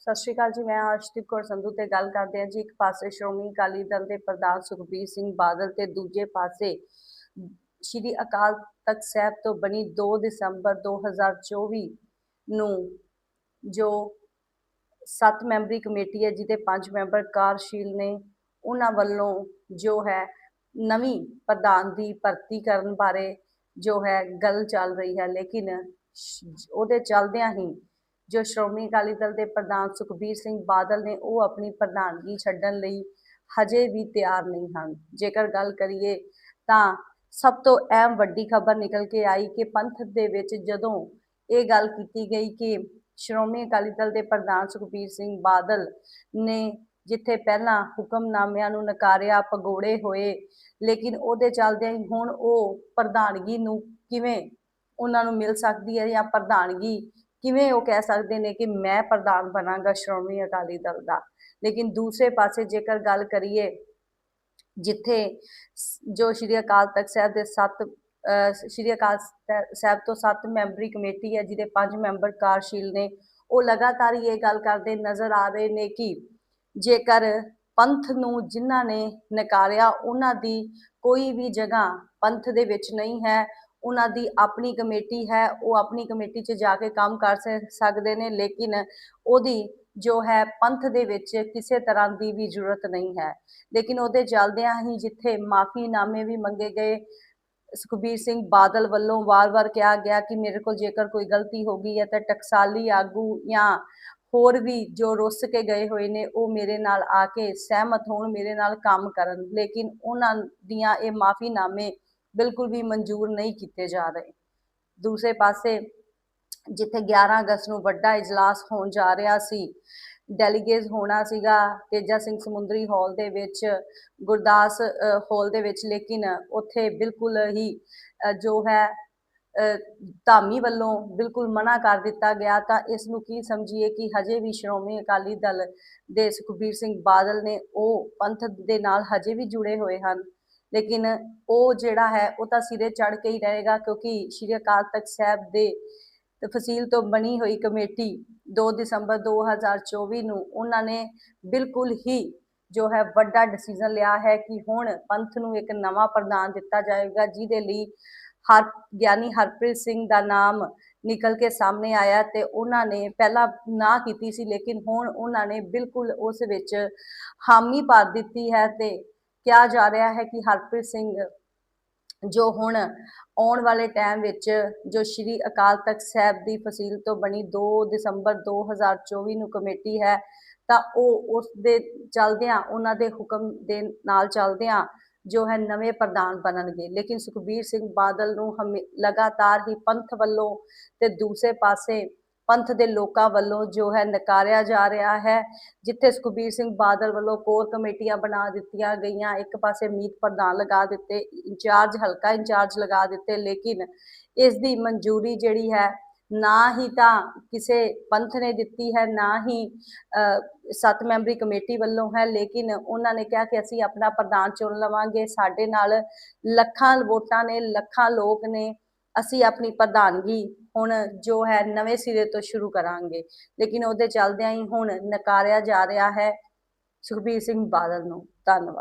ਸਤਿ ਸ਼੍ਰੀ ਅਕਾਲ ਜੀ, ਮੈਂ ਅਰਸ਼ਦੀਪ ਕੌਰ ਸੰਧੂ ਤੇ ਗੱਲ ਕਰਦੇ ਹਾਂ ਜੀ ਇੱਕ ਪਾਸੇ ਸ਼੍ਰੋਮਣੀ ਅਕਾਲੀ ਦਲ ਦੇ ਪ੍ਰਧਾਨ ਸੁਖਬੀਰ ਸਿੰਘ ਬਾਦਲ ਤੇ ਦੂਜੇ ਪਾਸੇ ਸ਼੍ਰੀ ਅਕਾਲ ਤਖਤ ਸਾਹਿਬ ਤੋਂ ਬਣੀ 2 ਦਸੰਬਰ 2024 ਨੂੰ ਜੋ ਸੱਤ ਮੈਂਬਰੀ ਕਮੇਟੀ ਹੈ, ਜਿਹਦੇ ਪੰਜ ਮੈਂਬਰ ਕਾਰਸ਼ੀਲ ਨੇ, ਉਹਨਾਂ ਵੱਲੋਂ ਜੋ ਹੈ ਨਵੀਂ ਪ੍ਰਧਾਨ ਦੀ ਭਰਤੀ ਕਰਨ ਬਾਰੇ ਜੋ ਹੈ ਗੱਲ ਚੱਲ ਰਹੀ ਹੈ, ਲੇਕਿਨ ਉਹਦੇ ਚੱਲਦਿਆਂ ਹੀ ਜੋ ਸ਼੍ਰੋਮਣੀ ਅਕਾਲੀ ਦਲ ਦੇ ਪ੍ਰਧਾਨ ਸੁਖਬੀਰ ਸਿੰਘ ਬਾਦਲ ਨੇ ਉਹ ਆਪਣੀ ਪ੍ਰਧਾਨਗੀ ਛੱਡਣ ਲਈ ਹਜੇ ਵੀ ਤਿਆਰ ਨਹੀਂ ਹਨ। ਜੇਕਰ ਗੱਲ ਕਰੀਏ ਤਾਂ ਸਭ ਤੋਂ ਅਹਿਮ ਵੱਡੀ ਖਬਰ ਨਿਕਲ ਕੇ ਆਈ ਕਿ ਪੰਥ ਦੇ ਵਿੱਚ ਜਦੋਂ ਇਹ ਗੱਲ ਕੀਤੀ ਗਈ ਕਿ ਸ਼੍ਰੋਮਣੀ ਅਕਾਲੀ ਦਲ ਦੇ ਪ੍ਰਧਾਨ ਸੁਖਬੀਰ ਸਿੰਘ ਬਾਦਲ ਨੇ ਜਿੱਥੇ ਪਹਿਲਾਂ ਹੁਕਮਨਾਮਿਆਂ ਨੂੰ ਨਕਾਰਿਆ ਪਗੋੜੇ ਹੋਏ, ਲੇਕਿਨ ਉਹਦੇ ਚੱਲਦਿਆਂ ਹੀ ਹੁਣ ਉਹ ਪ੍ਰਧਾਨਗੀ ਨੂੰ ਕਿਵੇਂ ਉਹਨਾਂ ਨੂੰ ਮਿਲ ਸਕਦੀ ਹੈ ਜਾਂ ਪ੍ਰਧਾਨਗੀ ਕਿਵੇਂ ਉਹ ਕਹਿ ਸਕਦੇ ਨੇ ਕਿ ਮੈਂ ਪ੍ਰਧਾਨ ਬਣਾਂਗਾ ਸ਼੍ਰੋਮਣੀ ਅਕਾਲੀ ਦਲ ਦਾ? ਲੇਕਿਨ ਦੂਸਰੇ ਪਾਸੇ ਜੇਕਰ ਗੱਲ ਕਰੀਏ, ਜਿੱਥੇ ਜੋ ਸ਼੍ਰੀ ਅਕਾਲ ਤਖਤ ਸਾਹਿਬ ਦੇ ਸੱਤ ਸ਼੍ਰੀ ਅਕਾਲ ਸਾਹਿਬ ਤੋਂ ਸੱਤ ਮੈਂਬਰੀ ਕਮੇਟੀ ਹੈ, ਜਿਹਦੇ ਪੰਜ ਮੈਂਬਰ ਕਾਰਸ਼ੀਲ ਨੇ, ਉਹ ਲਗਾਤਾਰ ਹੀ ਇਹ ਗੱਲ ਕਰਦੇ ਨਜ਼ਰ ਆ ਰਹੇ ਨੇ ਕਿ ਜੇਕਰ ਪੰਥ ਨੂੰ ਜਿਨ੍ਹਾਂ ਨੇ ਨਕਾਰਿਆ, ਉਹਨਾਂ ਦੀ ਕੋਈ ਵੀ ਜਗ੍ਹਾ ਪੰਥ ਦੇ ਵਿੱਚ ਨਹੀਂ ਹੈ ਉਹਨਾਂ ਦੀ ਆਪਣੀ ਕਮੇਟੀ ਹੈ, ਉਹ ਆਪਣੀ ਕਮੇਟੀ 'ਚ ਜਾ ਕੇ ਕੰਮ ਕਰ ਸਕਦੇ ਨੇ, ਲੇਕਿਨ ਉਹਦੀ ਜੋ ਹੈ ਪੰਥ ਦੇ ਵਿੱਚ ਕਿਸੇ ਤਰ੍ਹਾਂ ਦੀ ਵੀ ਜ਼ਰੂਰਤ ਨਹੀਂ ਹੈ। ਲੇਕਿਨ ਉਹਦੇ ਚੱਲਦਿਆਂ ਹੀ ਜਿੱਥੇ ਮਾਫੀਨਾਮੇ ਵੀ ਮੰਗੇ ਗਏ, ਸੁਖਬੀਰ ਸਿੰਘ ਬਾਦਲ ਵੱਲੋਂ ਵਾਰ-ਵਾਰ ਕਿਹਾ ਗਿਆ ਕਿ ਮੇਰੇ ਕੋਲ ਜੇਕਰ ਕੋਈ ਗਲਤੀ ਹੋ ਗਈ ਹੈ ਤਾਂ ਟਕਸਾਲੀ ਆਗੂ ਜਾਂ ਹੋਰ ਵੀ ਜੋ ਰੁੱਸ ਕੇ ਗਏ ਹੋਏ ਨੇ, ਉਹ ਮੇਰੇ ਨਾਲ ਆ ਕੇ ਸਹਿਮਤ ਹੋਣ, ਮੇਰੇ ਨਾਲ ਕੰਮ ਕਰਨ। ਲੇਕਿਨ ਉਹਨਾਂ ਦੀਆਂ ਇਹ ਮਾਫੀਨਾਮੇ ਬਿਲਕੁਲ ਵੀ ਮਨਜ਼ੂਰ ਨਹੀਂ ਕੀਤੇ ਜਾ ਰਹੇ। ਦੂਸਰੇ ਪਾਸੇ ਜਿੱਥੇ 11 ਅਗਸਤ ਨੂੰ ਵੱਡਾ ਇਜਲਾਸ ਹੋਣ ਜਾ ਰਿਹਾ ਸੀ ਡੈਲੀਗੇਟ ਹੋਣਾ ਸੀਗਾ ਤੇਜਾ ਸਿੰਘ ਸਮੁੰਦਰੀ ਹਾਲ ਦੇ ਵਿੱਚ ਗੁਰਦਾਸ ਹਾਲ ਦੇ ਵਿੱਚ ਲੇਕਿਨ ਉੱਥੇ ਬਿਲਕੁਲ ਹੀ ਜੋ ਹੈ ਅ, ਧਾਮੀ ਵੱਲੋਂ ਬਿਲਕੁਲ ਮਨਾ ਕਰ ਦਿੱਤਾ ਗਿਆ। ਤਾਂ ਇਸ ਨੂੰ ਕੀ ਸਮਝੀਏ ਕਿ ਹਜੇ ਵੀ ਸ਼੍ਰੋਮਣੀ ਅਕਾਲੀ ਦਲ ਦੇ ਸੁਖਬੀਰ ਸਿੰਘ ਬਾਦਲ ਨੇ ਉਹ ਪੰਥ ਦੇ ਨਾਲ ਹਜੇ ਵੀ ਜੁੜੇ ਹੋਏ ਹਨ। ਲੇਕਿਨ ਉਹ ਜਿਹੜਾ ਹੈ, ਉਹ ਤਾਂ ਸਿਰੇ ਚੜ ਕੇ ਹੀ ਰਹੇਗਾ ਕਿਉਂਕਿ ਸ਼੍ਰੀ ਅਕਾਲ ਤਖਤ ਸਾਹਿਬ ਦੇ ਤਫਸੀਲ ਤੋਂ ਬਣੀ ਹੋਈ ਕਮੇਟੀ 2 ਦਸੰਬਰ 2024 ਨੂੰ ਉਹਨਾਂ ਨੇ ਬਿਲਕੁਲ ਹੀ ਜੋ ਹੈ ਵੱਡਾ ਡਿਸੀਜਨ ਲਿਆ ਹੈ ਕਿ ਹੁਣ ਪੰਥ ਨੂੰ ਇੱਕ ਨਵਾਂ ਪ੍ਰਧਾਨ ਦਿੱਤਾ ਜਾਏਗਾ, ਜਿਹਦੇ ਲਈ ਹਰ ਗਿਆਨੀ ਹਰਪ੍ਰੀਤ ਸਿੰਘ ਦਾ ਨਾਮ ਨਿਕਲ ਕੇ ਸਾਹਮਣੇ ਆਇਆ ਤੇ ਉਹਨਾਂ ਨੇ ਪਹਿਲਾਂ ਨਾ ਕੀਤੀ ਸੀ, ਲੇਕਿਨ ਹੁਣ ਉਹਨਾਂ ਨੇ ਬਿਲਕੁਲ ਉਸ ਵਿੱਚ ਹਾਮੀ ਭਰ ਦਿੱਤੀ ਹੈ ਤੇ ਕਿਹਾ ਜਾ ਰਿਹਾ ਹੈ ਕਿ ਹਰਪ੍ਰੀਤ ਸਿੰਘ, ਜੋ ਹੁਣ ਆਉਣ ਵਾਲੇ ਟਾਈਮ ਵਿੱਚ ਜੋ ਸ਼੍ਰੀ ਅਕਾਲ ਤਖਤ ਸਾਹਿਬ ਦੀ ਫਸੀਲ ਤੋਂ ਬਣੀ 2 ਦਸੰਬਰ 2024 ਨੂੰ ਕਮੇਟੀ ਹੈ, ਤਾਂ ਉਹ ਉਸ ਦੇ ਚੱਲਦਿਆਂ, ਉਹਨਾਂ ਦੇ ਹੁਕਮ ਦੇ ਨਾਲ ਚੱਲਦਿਆਂ ਜੋ ਹੈ ਨਵੇਂ ਪ੍ਰਧਾਨ ਬਣਨਗੇ। ਲੇਕਿਨ ਸੁਖਬੀਰ ਸਿੰਘ ਬਾਦਲ ਨੂੰ ਹਮੇ, ਲਗਾਤਾਰ ਹੀ ਪੰਥ ਵੱਲੋਂ ਤੇ ਦੂਸਰੇ ਪਾਸੇ ਪੰਥ ਦੇ ਲੋਕਾਂ ਵੱਲੋਂ ਜੋ ਹੈ ਨਕਾਰਿਆ ਜਾ ਰਿਹਾ ਹੈ ਜਿੱਥੇ ਸੁਖਬੀਰ ਸਿੰਘ ਬਾਦਲ ਵੱਲੋਂ ਕੋਰ ਕਮੇਟੀਆਂ ਬਣਾ ਦਿੱਤੀਆਂ ਗਈਆਂ ਇੱਕ ਪਾਸੇ ਮੀਤ ਪ੍ਰਧਾਨ ਲਗਾ ਦਿੱਤੇ ਇੰਚਾਰਜ ਹਲਕਾ ਇੰਚਾਰਜ ਲਗਾ ਦਿੱਤੇ ਲੇਕਿਨ ਇਸ ਦੀ ਮਨਜ਼ੂਰੀ ਜਿਹੜੀ ਹੈ ਨਾ ਹੀ ਤਾਂ ਕਿਸੇ ਪੰਥ ਨੇ ਦਿੱਤੀ ਹੈ ਨਾ ਹੀ ਅ, ਸੱਤ ਮੈਂਬਰੀ ਕਮੇਟੀ ਵੱਲੋਂ ਹੈ ਲੇਕਿਨ ਉਹਨਾਂ ਨੇ ਕਿਹਾ ਕਿ ਅਸੀਂ ਆਪਣਾ ਪ੍ਰਧਾਨ ਚੁਣ ਲਵਾਂਗੇ ਸਾਡੇ ਨਾਲ ਲੱਖਾਂ ਵੋਟਾਂ ਨੇ ਲੱਖਾਂ ਲੋਕ ਨੇ ਅਸੀਂ ਆਪਣੀ ਪ੍ਰਧਾਨਗੀ ਹੁਣ ਜੋ ਹੈ ਨਵੇਂ ਸਿਰੇ ਤੋਂ ਸ਼ੁਰੂ ਕਰਾਂਗੇ। ਲੇਕਿਨ ਉਹਦੇ ਚੱਲਦਿਆਂ ਹੀ ਹੁਣ ਨਕਾਰਿਆ ਜਾ ਰਿਹਾ ਹੈ ਸੁਖਬੀਰ ਸਿੰਘ ਬਾਦਲ ਨੂੰ। ਧੰਨਵਾਦ।